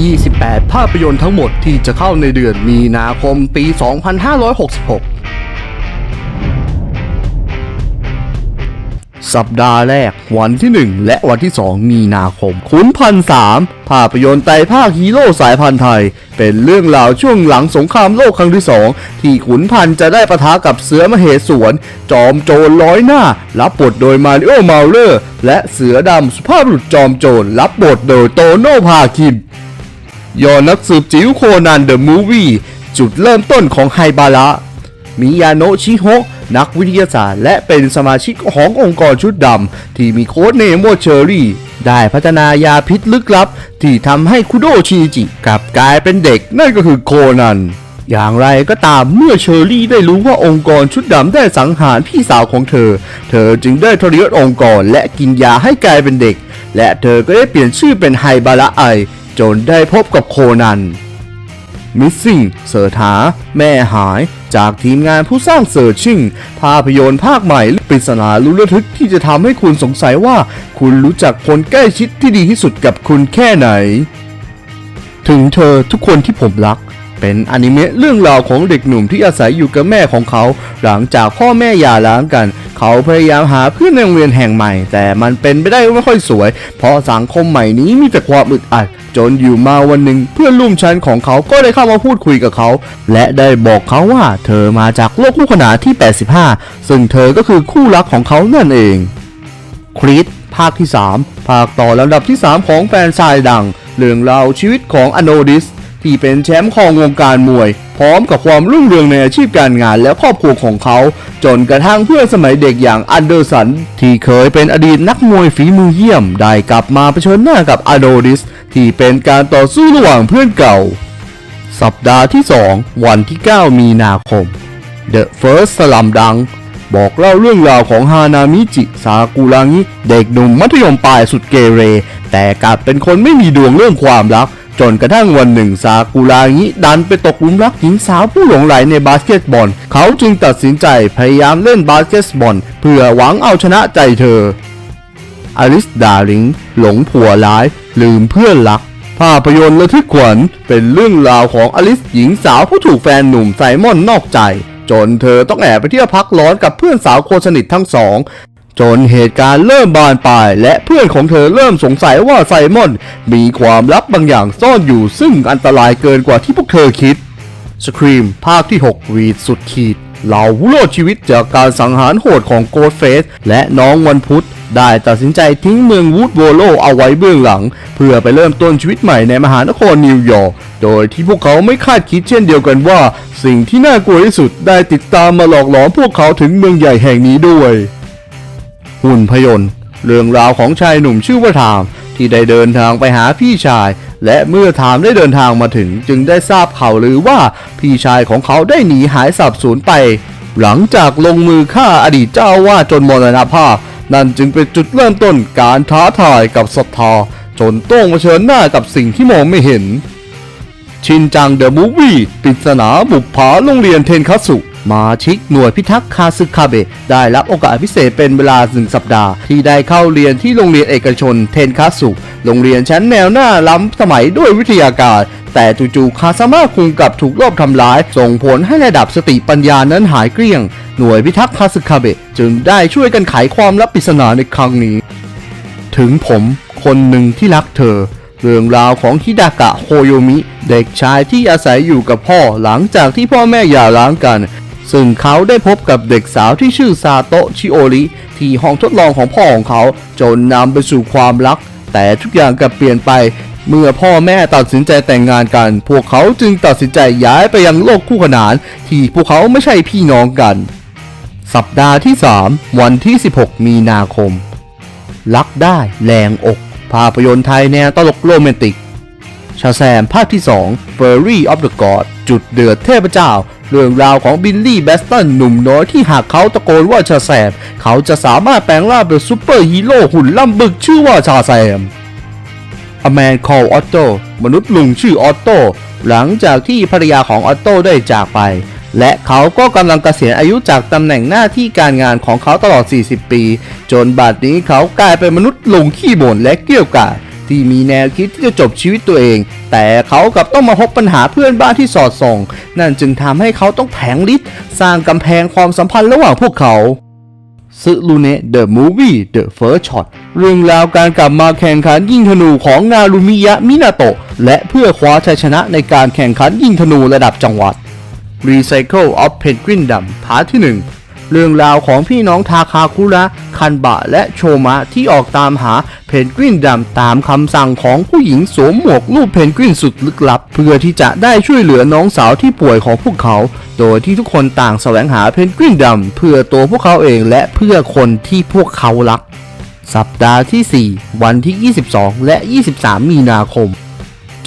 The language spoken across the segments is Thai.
28 ภาพยนตร์ทั้งหมดที่จะเข้าในเดือนมีนาคมปี 2566 สัปดาห์แรกวันที่ 1 และวันที่ 2 มีนาคม ขุนพันสามภาพยนตร์ไตรภาคฮีโร่สายพันธุ์ไทย เป็นเรื่องราวช่วงหลังสงครามโลกครั้งที่2ที่ขุนพันจะได้ประทะกับเสือมเหสวน จอมโจรร้อยหน้า รับบทโดยมาริโอมาเลอร์ และเสือดำสุภาพบุรุษจอมโจรรับบทโดยโตโน่พาคิน ยอนักสืบจิ๋วโคนันเดอะมูฟวี่จุดเริ่มต้นของไฮบาระมิยาโนชิโฮะนักวิทยาศาสตร์ และเป็นสมาชิกขององค์กรชุดดำ ที่มีโค้ดเนมว่าเชอรี่ ได้พัฒนายาพิษลึกลับ ที่ทำให้คุโดชินิจิกลับกลายเป็นเด็ก นั่นก็คือโคนัน อย่างไรก็ตามเมื่อเชอรี่ได้รู้ว่าองค์กรชุดดำได้สังหารพี่สาวของเธอ เธอจึงได้ทรยศองค์กรและกินยาให้กลายเป็นเด็ก และเธอก็ได้เปลี่ยนชื่อเป็นไฮบาระไอ จนได้พบกับโคนัน Missing เสิร์ชหา แม่หาย จากทีมงานผู้สร้างเสิร์ชิ่ง ภาพยนตร์ภาคใหม่ปริศนาลุ้ระทึกที่จะทำให้คุณสงสัยว่า คุณรู้จักคนใกล้ชิดที่ดีที่สุดกับคุณแค่ไหน ถึงเธอทุกคนที่ผมรักเป็นอนิเมะเรื่องราวของเด็กหนุ่มที่อาศัยอยู่กับแม่ของเขา หลังจากพ่อแม่หย่าร้างกัน เขาพยายามหาเพื่อนในโรงเรียนแห่งใหม่ แต่มันเป็นไปได้ไม่ค่อยสวย เพราะสังคมใหม่นี้มีแต่ความอึดอัด จนอยู่มาวันหนึ่งเพื่อนร่วมชั้นของเขาก็ได้เข้ามาพูดคุยกับเขา และได้บอกเขาว่าเธอมาจากโลกคู่ขนานที่ 85 ซึ่งเธอก็คือคู่รักของเขานั่นเองคริสภาคที่ 3 ภาคต่อลำดับที่ 3 ของแฟนชายดัง เรื่องราวชีวิตของอโนดิส ที่เป็นแชมป์ของวงการมวย พร้อมกับความรุ่งเรืองในอาชีพการงานและครอบครัวของเขา จนกระทั่งเพื่อนสมัยเด็กอย่างอันเดอร์สัน ที่เคยเป็นอดีตนักมวยฝีมือเยี่ยม ได้กลับมาเผชิญหน้ากับอโนดิส ที่เป็นการต่อสู้ระหว่างเพื่อนเก่า สัปดาห์ที่ 2 วันที่ 9 มีนาคม The First Slum Dunk บอกเล่าเรื่องราวของฮานามิจิซากุรางิเด็กหนุ่มมัธยมปลายสุดเกเร แต่กลับเป็นคนไม่มีดวงเรื่องความรัก จนกระทั่งวันหนึ่งซากุรางิดันไปตกหลุมรักหญิงสาวผู้หลงใหลในบาสเกตบอล เขาจึงตัดสินใจพยายามเล่นบาสเกตบอล เพื่อหวังเอาชนะใจเธอ อลิสดาริง หลงผัวร้าย ลืมเพื่อนรักภาพยนตร์ระทึกขวัญเป็นเรื่องราวของอลิสหญิงสาวผู้ถูกแฟนหนุ่มไซมอนนอกใจ จนเธอต้องแอบไปเที่ยวพักร้อนกับเพื่อนสาวคนสนิททั้งสอง จนเหตุการณ์เริ่มบานปลาย และเพื่อนของเธอเริ่มสงสัยว่าไซมอน มีความลับบางอย่างซ่อนอยู่ซึ่งอันตรายเกินกว่าที่พวกเธอคิดสครีมภาคที่ 6 วีดสุดขีด เหล่าผู้รอดชีวิตจากการสังหารโหดของโกดเฟสและน้องวันพุธ ได้ตัดสินใจทิ้งเมืองวูดโวโลเอาไว้เบื้องหลัง เพื่อไปเริ่มต้นชีวิตใหม่ในมหานครนิวยอร์กโดยที่พวกเขาไม่คาดคิดเช่นเดียวกันว่า สิ่งที่น่ากลัวที่สุดได้ติดตามมาหลอกหลอนพวกเขาถึงเมืองใหญ่แห่งนี้ด้วย หุ่นพยนต์ เรื่องราวของชายหนุ่มชื่อว่าทาม ที่ได้เดินทางไปหาพี่ชาย และเมื่อทามได้เดินทางมาถึง จึงได้ทราบข่าวลือว่าพี่ชายของเขาได้หนีหายสับสูญไป หลังจากลงมือฆ่าอดีตเจ้าว่าจนมรณภาพ นั่นจึงเป็นจุดเริ่มต้นการท้าทายกับศรัทธาจนต้องเผชิญหน้ากับสิ่งที่มองไม่เห็นชินจังเดอะมูฟวี่ปริศนาบุกผาโรงเรียนเทนคัตสุ มาชิกหน่วยพิทักษ์คาซึคาเบะได้รับโอกาสพิเศษเป็นเวลาหนึ่งสัปดาห์ ที่ได้เข้าเรียนที่โรงเรียนเอกชนเทนคัตสุ โรงเรียนชั้นแนวหน้าล้ำสมัยด้วยวิทยาการ แต่จู่ๆคาซาม่าคุงกับถูกลอบทำร้าย ส่งผลให้ระดับสติปัญญานั้นหายเกลี้ยง หน่วยพิทักษ์คาซึคาเบะจึงได้ช่วยกันไขความลับปริศนาในครั้งนี้ ถึงผมคนหนึ่งที่รักเธอเรื่องราวของฮิดากะโฮโยมิ เด็กชายที่อาศัยอยู่กับพ่อหลังจากที่พ่อแม่หย่าร้างกัน ซึ่งเขาได้พบกับเด็กสาวที่ชื่อซาโตะชิโอริที่ห้องทดลองของพ่อของเขาจนนำไปสู่ความรัก แต่ทุกอย่างกลับเปลี่ยนไป เมื่อพ่อแม่ตัดสินใจแต่งงานกัน พวกเขาจึงตัดสินใจย้ายไปยังโลกคู่ขนาน ที่พวกเขาไม่ใช่พี่น้องกัน สัปดาห์ที่ 3 วันที่ 16 มีนาคม รักได้แรงอก ภาพยนตร์ไทยแนวตลกโรแมนติกชาแซมภาคที่ 2 Furry of the God จุดเดือดเทพเจ้า เรื่องราวของบิลลี่แบสตันหนุ่มน้อยที่หากเขาตะโกนว่าชาแซม เขาจะสามารถแปลงร่างเป็นซูเปอร์ฮีโร่หุ่นล่ำบึกชื่อว่าชาแซม A Man Called Otto มนุษย์ลุงชื่อออตโตหลังจากที่ภรรยาของออตโตได้จากไป และเขาก็กำลังเกษียณอายุจากตำแหน่งหน้าที่การงานของเขาตลอด 40 ปี จนบัดนี้เขากลายเป็นมนุษย์ลุงขี้บ่นและเกรี้ยวกาด ที่มีแนวคิดที่จะจบชีวิตตัวเอง แต่เขากลับต้องมาพบปัญหาเพื่อนบ้านที่สอดส่อง นั่นจึงทำให้เขาต้องแผงฤทธิ์สร้างกำแพงความสัมพันธ์ระหว่างพวกเขาซึลูเนะ The Movie The First Shot เรื่องราวการกลับมาแข่งขันยิงธนูของนารุมิยะมินาโตะ และเพื่อคว้าชัยชนะในการแข่งขันยิงธนูระดับจังหวัด Recycle of Penguin ดำพาร์ทที่ 1 เรื่องราวของพี่น้องทาคาคุระ คันบะและโชมะที่ออกตามหาเพนกวินดำตามคำสั่งของผู้หญิงสวมหมวกรูปเพนกวินสุดลึกลับ เพื่อที่จะได้ช่วยเหลือน้องสาวที่ป่วยของพวกเขา โดยที่ทุกคนต่างแสวงหาเพนกวินดำเพื่อตัวพวกเขาเองและเพื่อคนที่พวกเขารัก สัปดาห์ที่ 4 วันที่ 22 และ 23 มีนาคม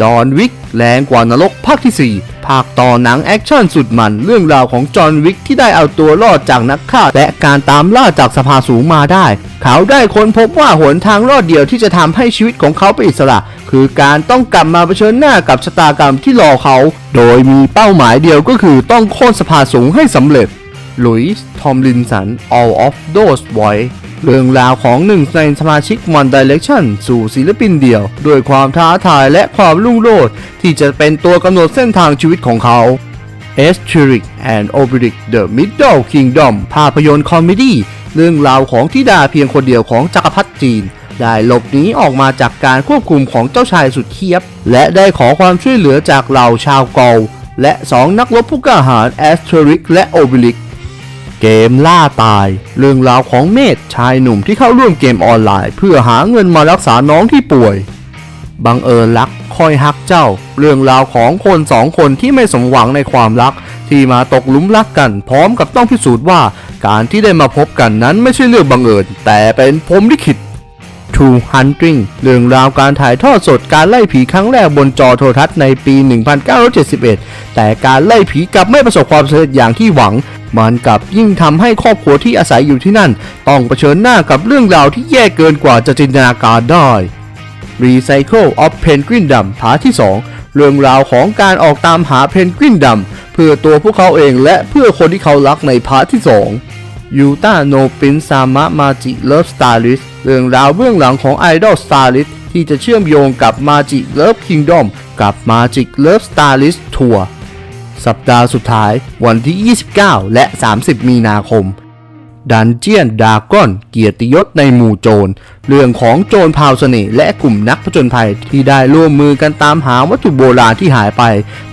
จอห์นวิกแรงกว่านรกภาคที่ 4 ภาคต่อหนังแอคชั่นสุดมัน เรื่องราวของจอห์นวิกที่ได้เอาตัวรอดจากนักฆ่า และการตามล่าจากสภาสูงมาได้ เขาได้ค้นพบว่าหนทางรอดเดียวที่จะทำให้ชีวิตของเขาเป็นอิสระ คือการต้องกลับมาเผชิญหน้ากับชะตากรรมที่รอเขา โดยมีเป้าหมายเดียวก็คือต้องโค่นสภาสูงให้สำเร็จลุยส์ทอมลินสัน All of Those Boys เรื่องราวของหนึ่งในสมาชิก One Direction สู่ศิลปินเดี่ยว ด้วยความท้าทายและความรุ่งโรจน์ที่จะเป็นตัวกำหนดเส้นทางชีวิตของเขา e s t e r i c and Obelix The Middle Kingdom ภาพยนตร์คอมเมดี้เรื่องราวของทิดาเพียงคนเดียวของจักรพรรดิจีน ได้หลบหนีออกมาจากการควบคุมของเจ้าชายสุดเคียบ และได้ขอความช่วยเหลือจากเหล่าชาวกอลและสองนักรบผู้กล้าหาญ a s t e r i c และ Obelix เกมล่าตาย เรื่องราวของเมธชายหนุ่มที่เข้าร่วมเกมออนไลน์ เพื่อหาเงินมารักษาน้องที่ป่วย บังเอิญรักคอยฮักเจ้า เรื่องราวของคนสองคนที่ไม่สมหวังในความรัก ที่มาตกหลุมรักกัน พร้อมกับต้องพิสูจน์ว่า การที่ได้มาพบกันนั้นไม่ใช่เรื่องบังเอิญ แต่เป็นพรมลิขิต True Hunting เรื่องราวการถ่ายทอดสดการไล่ผีครั้งแรกบนจอโทรทัศน์ในปี 1971 แต่การไล่ผีกลับไม่ประสบความสำเร็จอย่างที่หวัง มันกลับยิ่งทำให้ครอบครัวที่อาศัยอยู่ที่นั่น ต้องเผชิญหน้ากับเรื่องราวที่แย่เกินกว่าจะจินตนาการได้ Recycle of Penguin ดำพาร์ทที่ 2 เรื่องราวของการออกตามหาเพนกวินดำเพื่อตัวพวกเขาเองและเพื่อคนที่เขารักในพาร์ทที่ 2 ยูตาโนปินซามะมาจิเลิฟสตาริสเรื่องราวเบื้องหลังของไอดอลสตาริสที่จะเชื่อมโยงกับมาจิเลิฟคิงดอมกับมาจิเลิฟสตาริสทัวร์ สัปดาห์สุดท้ายวันที่ 29 และ 30 มีนาคม ดันเจียนดากอน เกียรติยศในหมู่โจร เรื่องของโจรพาวเสน่ห์และกลุ่มนักผจญภัยที่ได้ร่วมมือกันตามหาวัตถุโบราณที่หายไป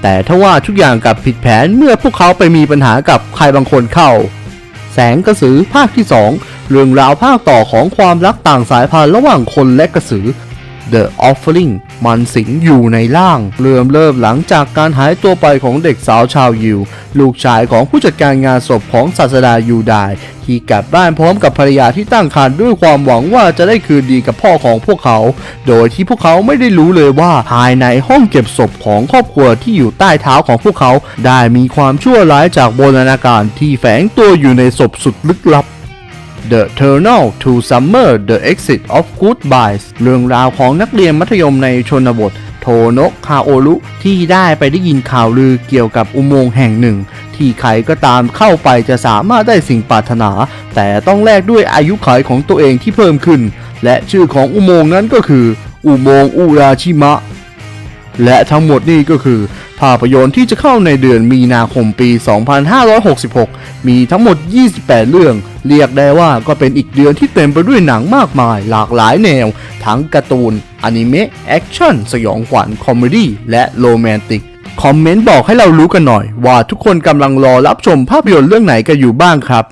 แต่ทว่าทุกอย่างกลับผิดแผนเมื่อพวกเขาไปมีปัญหากับใครบางคนเข้า แสงกระสือภาคที่ 2 เรื่องราวภาคต่อของความรักต่างสายพันธุ์ระหว่างคนและกระสือ The Offering มันสิงอยู่ในร่าง เริ่มเริ่มหลังจากการหายตัวไปของเด็กสาวชาวยิว ลูกชายของผู้จัดการงานศพของศาสดายูไดายที่กลับบ้านพร้อมกับภรรยาที่ตั้งครรภ์ด้วยความหวังว่าจะได้คืนดีกับพ่อของพวกเขา โดยที่พวกเขาไม่ได้รู้เลยว่าภายในห้องเก็บศพของครอบครัวที่อยู่ใต้เท้าของพวกเขา ได้มีความชั่วร้ายจากโบราณการที่แฝงตัวอยู่ในศพสุดลึกลับ The Tunnel to Summer The Exit of Goodbyes เรื่องราวของนักเรียนมัธยมในชนบทโทโนะคาโอรุที่ได้ไปได้ยินข่าวลือเกี่ยวกับอุโมงค์แห่งหนึ่ง ที่ใครก็ตามเข้าไปจะสามารถได้สิ่งปรารถนา แต่ต้องแลกด้วยอายุขัยของตัวเองที่เพิ่มขึ้น และชื่อของอุโมงค์นั้นก็คือ อุโมงค์อุราชิมะ และทั้งหมดนี่ก็คือ ภาพยนตร์ที่จะเข้าในเดือนมีนาคมปี 2566 มีทั้งหมด 28 เรื่อง เรียกได้ว่าก็เป็นอีกเดือนที่เต็มไปด้วยหนังมากมายหลากหลายแนว ทั้งการ์ตูน อนิเมะ แอคชั่น สยองขวัญ คอมเมดี้ และโรแมนติก คอมเมนต์บอกให้เรารู้กันหน่อย ว่าทุกคนกำลังรอรับชมภาพยนตร์เรื่องไหนกันอยู่บ้างครับ